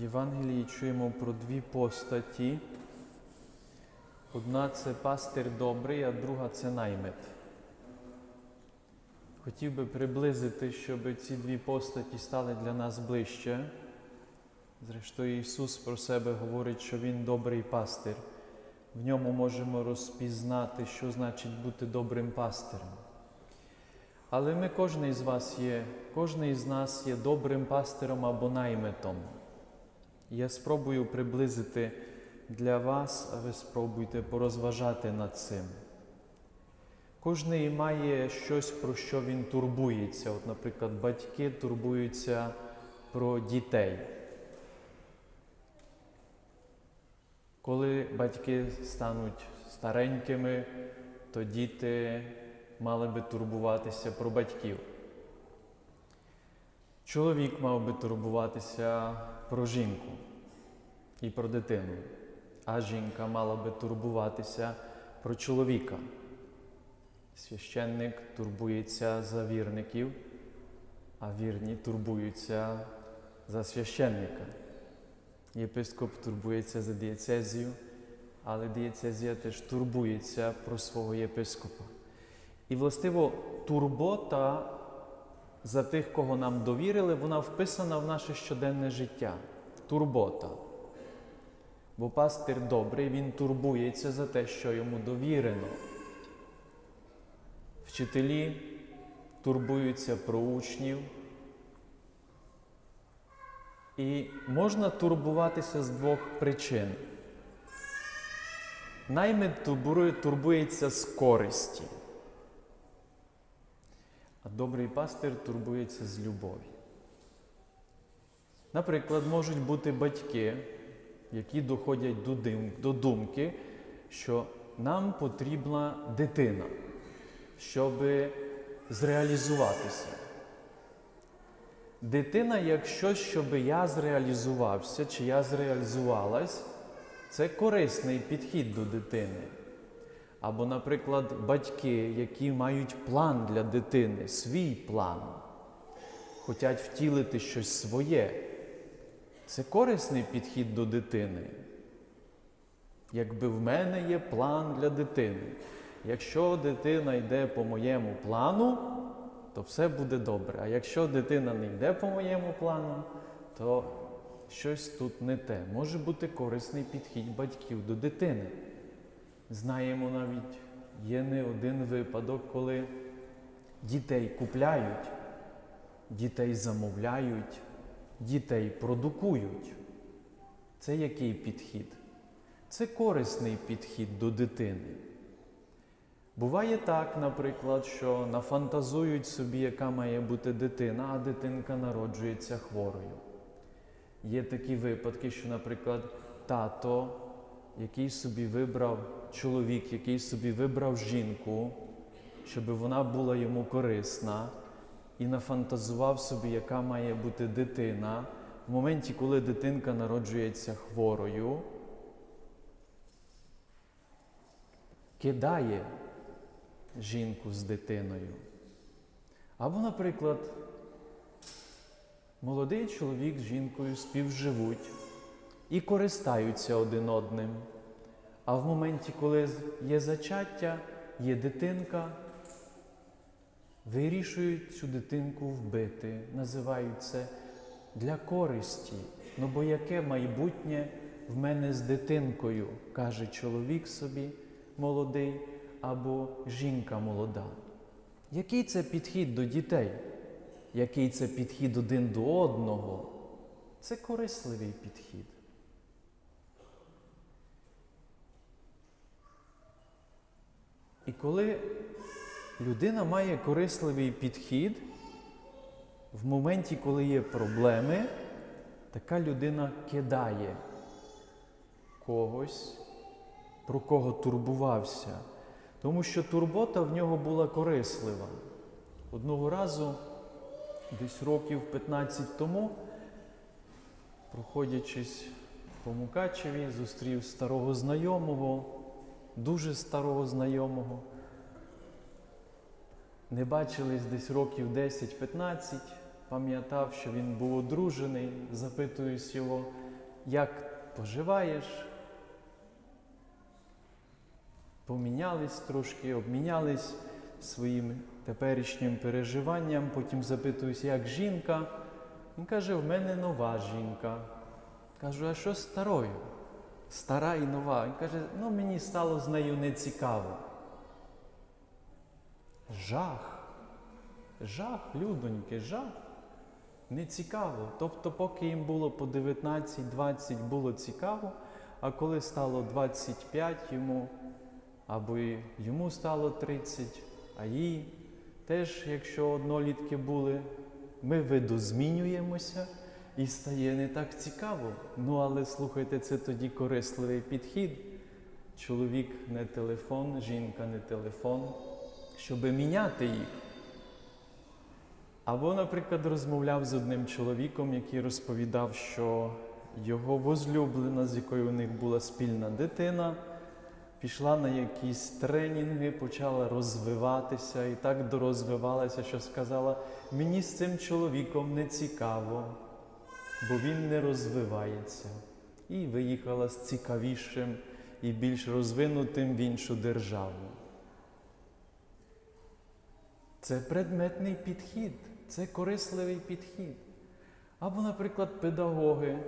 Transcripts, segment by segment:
Євангелії чуємо про дві постаті. Одна це пастир добрий, а друга це наймит. Хотів би приблизити, щоб ці дві постаті стали для нас ближче. Зрештою, Ісус про себе говорить, що Він добрий пастир. В ньому можемо розпізнати, що значить бути добрим пастирем. Але ми, кожен із вас є, кожен із нас є добрим пастиром або наймитом. Я спробую приблизити для вас, а ви спробуйте порозважати над цим. Кожний має щось, про що він турбується. От, наприклад, батьки турбуються про дітей. Коли батьки стануть старенькими, то діти мали би турбуватися про батьків. Чоловік мав би турбуватися про жінку і про дитину, а жінка мала би турбуватися про чоловіка. Священник турбується за вірників, а вірні турбуються за священника. Єпископ турбується за дієцезію, але дієцезія теж турбується про свого єпископа. І, властиво, турбота за тих, кого нам довірили, вона вписана в наше щоденне життя. Турбота. Бо пастир добрий, він турбується за те, що йому довірено. Вчителі турбуються про учнів. І можна турбуватися з двох причин. Наймит турбується з користі, а добрий пастир турбується з любові. Наприклад, можуть бути батьки, які доходять до дим- до думки, що нам потрібна дитина, щоб зреалізуватися. Дитина, як щось, щоб я зреалізувався чи я зреалізувалась, це корисний підхід до дитини. Або, наприклад, батьки, які мають план для дитини, свій план, хочуть втілити щось своє. Це корисний підхід до дитини. Якби в мене є план для дитини. Якщо дитина йде по моєму плану, то все буде добре. А якщо дитина не йде по моєму плану, то щось тут не те. Може бути корисний підхід батьків до дитини. Знаємо навіть, є не один випадок, коли дітей купляють, дітей замовляють, дітей продукують. Це який підхід? Це корисний підхід до дитини. Буває так, наприклад, що нафантазують собі, яка має бути дитина, а дитинка народжується хворою. Є такі випадки, що, наприклад, тато, який собі вибрав чоловік, який собі вибрав жінку, щоб вона була йому корисна, і нафантазував собі, яка має бути дитина, в моменті, коли дитинка народжується хворою, кидає жінку з дитиною. Або, наприклад, молодий чоловік з жінкою співживуть і користаються один одним. А в моменті, коли є зачаття, є дитинка, вирішують цю дитинку вбити, називають це для користі. Ну бо яке майбутнє в мене з дитинкою, каже чоловік собі молодий або жінка молода. Який це підхід до дітей? Який це підхід один до одного? Це корисливий підхід. І коли людина має корисливий підхід, в моменті, коли є проблеми, така людина кидає когось, про кого турбувався. Тому що турбота в нього була корислива. Одного разу, десь років 15 тому, проходячись по Мукачеві, зустрів старого знайомого, дуже старого знайомого. Не бачились десь років 10-15, пам'ятав, що він був одружений, запитуюсь його, як поживаєш? Помінялись трошки, обмінялись своїм теперішнім переживанням, потім запитуюсь, як жінка. Він каже, в мене нова жінка. Кажу, а що з старою? Стара і нова. Він каже, ну мені стало з нею нецікаво. Жах. Жах, людоньки, жах. Не цікаво. Тобто, поки їм було по 19-20 було цікаво, а коли стало 25 йому, або йому стало 30, а їй теж, якщо однолітки були, ми видозмінюємося і стає не так цікаво. Ну, але слухайте, це тоді корисливий підхід. Чоловік не телефон, жінка не телефон, щоб міняти їх. Або, наприклад, розмовляв з одним чоловіком, який розповідав, що його возлюблена, з якою у них була спільна дитина, пішла на якісь тренінги, почала розвиватися і так дорозвивалася, що сказала: мені з цим чоловіком не цікаво, бо він не розвивається. І виїхала з цікавішим і більш розвинутим в іншу державу. Це предметний підхід, це корисливий підхід. Або, наприклад, педагоги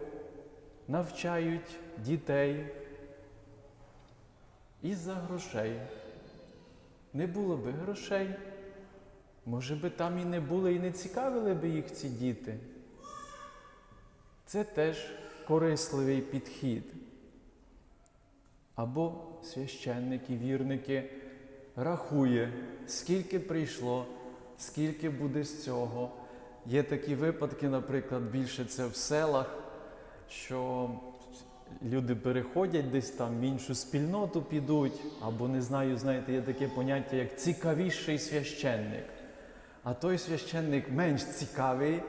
навчають дітей із-за грошей. Не було би грошей, може би там і не були, і не цікавили би їх ці діти. Це теж корисливий підхід. Або священники, вірники рахує, скільки прийшло, скільки буде з цього. Є такі випадки, наприклад, більше це в селах, що люди переходять десь там в іншу спільноту підуть, або не знаю, знаєте, є таке поняття, як цікавіший священник. А той священник менш цікавий,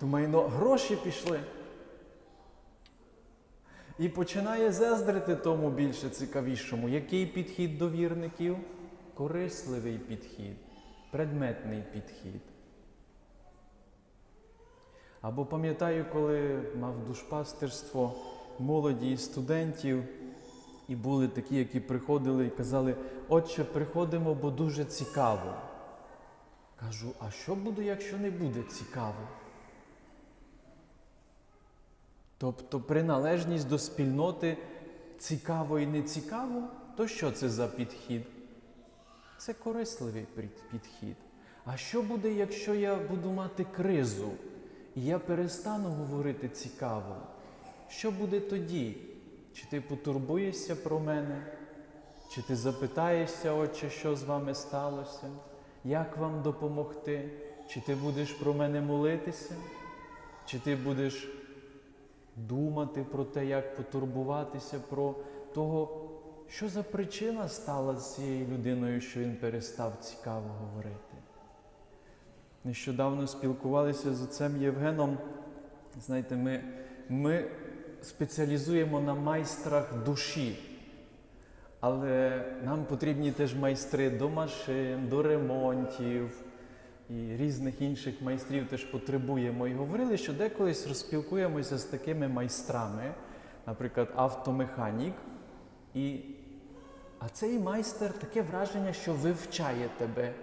думає, ну гроші пішли. І починає заздрити тому більше цікавішому. Який підхід до вірників? Корисливий підхід, предметний підхід. Або пам'ятаю, коли мав душпастерство молоді і студентів, і були такі, які приходили і казали, отче, приходимо, бо дуже цікаво. Кажу, а що буде, якщо не буде цікаво? Тобто приналежність до спільноти цікаво і не цікаво, то що це за підхід? Це корисливий підхід. А що буде, якщо я буду мати кризу і я перестану говорити цікаво? Що буде тоді? Чи ти потурбуєшся про мене? Чи ти запитаєшся, отче, що з вами сталося? Як вам допомогти? Чи ти будеш про мене молитися? Чи ти будеш думати про те, як потурбуватися про того, що за причина стала з цією людиною, що він перестав цікаво говорити? Нещодавно спілкувалися з отцем Євгеном. Знаєте, ми, ми спеціалізуємо на майстрах душі, але нам потрібні теж майстри до машин, до ремонтів і різних інших майстрів теж потребуємо. І говорили, що деколись розпілкуємося з такими майстрами, наприклад, автомеханік. І... А цей майстер таке враження, що вивчає тебе.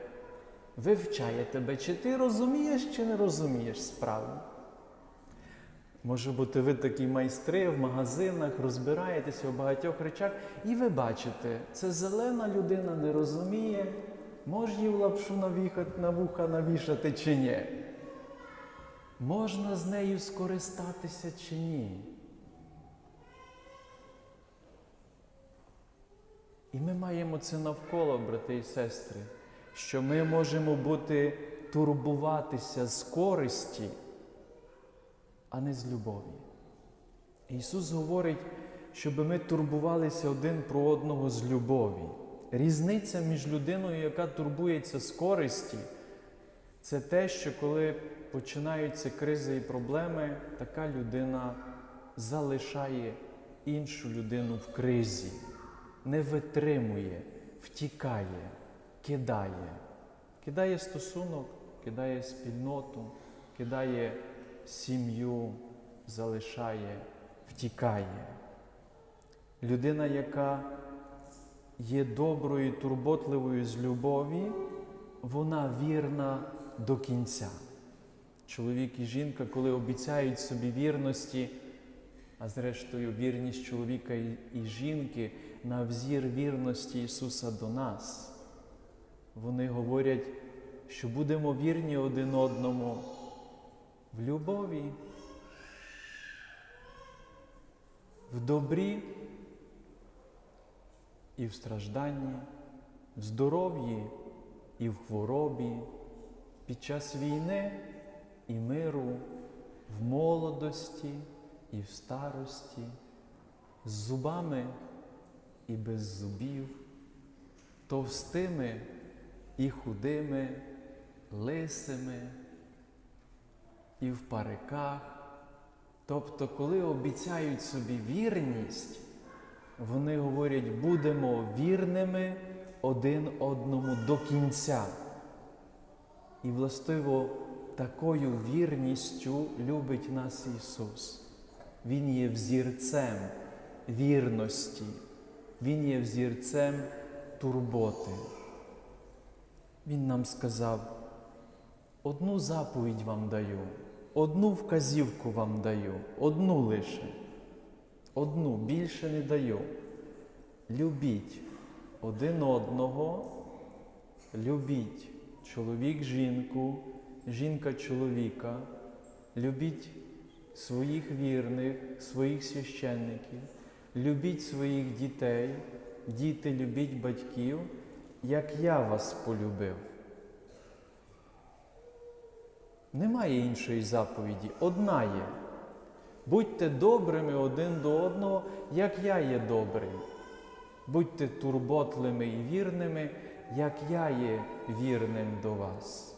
Вивчає тебе, чи ти розумієш, чи не розумієш справу. Може бути, ви такі майстри в магазинах, розбираєтеся у багатьох речах, і ви бачите, це зелена людина не розуміє, в лапшу навіхати, на вуха навішати чи ні. Можна з нею скористатися чи ні. І ми маємо це навколо, брати і сестри, що ми можемо бути турбуватися з користі, а не з любові. Ісус говорить, щоб ми турбувалися один про одного з любові. Різниця між людиною, яка турбується з користі, це те, що коли починаються кризи і проблеми, така людина залишає іншу людину в кризі, не витримує, втікає, кидає. Кидає стосунок, кидає спільноту, кидає сім'ю, залишає втікає. Людина, яка є доброю, турботливою з любові, вона вірна до кінця. Чоловік і жінка, коли обіцяють собі вірності, а зрештою вірність чоловіка і жінки на взір вірності Ісуса до нас, вони говорять, що будемо вірні один одному в любові, в добрі і в стражданні, в здоров'ї і в хворобі, під час війни і миру, в молодості і в старості, з зубами і без зубів, товстими і худими, лисими і в париках. Тобто, коли обіцяють собі вірність, вони говорять, будемо вірними один одному до кінця. І властиво такою вірністю любить нас Ісус. Він є взірцем вірності, Він є взірцем турботи. Він нам сказав, одну заповідь вам даю, одну вказівку вам даю, одну лише, одну більше не даю. Любіть один одного, любіть чоловік жінку, жінка чоловіка, любіть своїх вірних, своїх священників, любіть своїх дітей, діти любіть батьків, як я вас полюбив. Немає іншої заповіді, одна є. Будьте добрими один до одного, як я є добрий. Будьте турботливими і вірними, як я є вірним до вас.